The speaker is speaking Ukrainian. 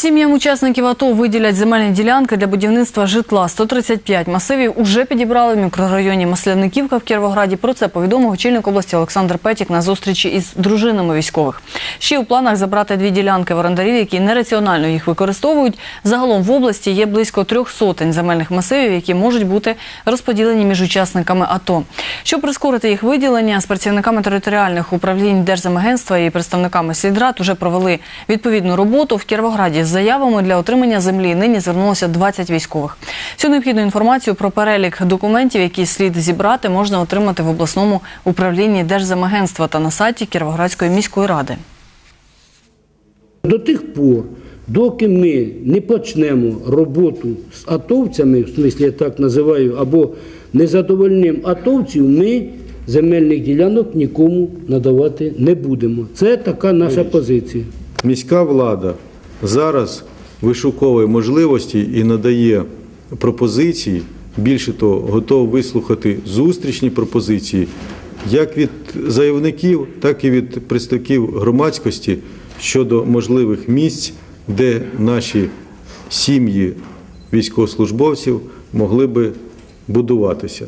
Сім'ям учасників АТО виділять земельні ділянки для будівництва житла. 135 масивів уже підібрали в мікрорайоні Масляниківка в Кіровограді. Про це повідомив очільник області Олександр Петік на зустрічі із дружинами військових. Ще у планах забрати дві ділянки в які нераціонально їх використовують. Загалом в області є близько трьох сотень земельних масивів, які можуть бути розподілені між учасниками АТО. Щоб прискорити їх виділення, з працівниками територіальних управлінь Держземагентства і представниками Сільдрат уже провели відповідну роботу в Кіровограді. Заявами для отримання землі нині звернулося 20 військових. Всю необхідну інформацію про перелік документів, які слід зібрати, можна отримати в обласному управлінні Держземагентства та на сайті Кіровоградської міської ради. До тих пор, доки ми не почнемо роботу з атовцями, в смислі я так називаю, або не задовольнимо атовців, ми земельних ділянок нікому надавати не будемо. Це така наша позиція. Міська влада зараз вишуковує можливості і надає пропозиції. Більше того, готова вислухати зустрічні пропозиції як від заявників, так і від представників громадськості щодо можливих місць, де наші сім'ї військовослужбовців могли би будуватися.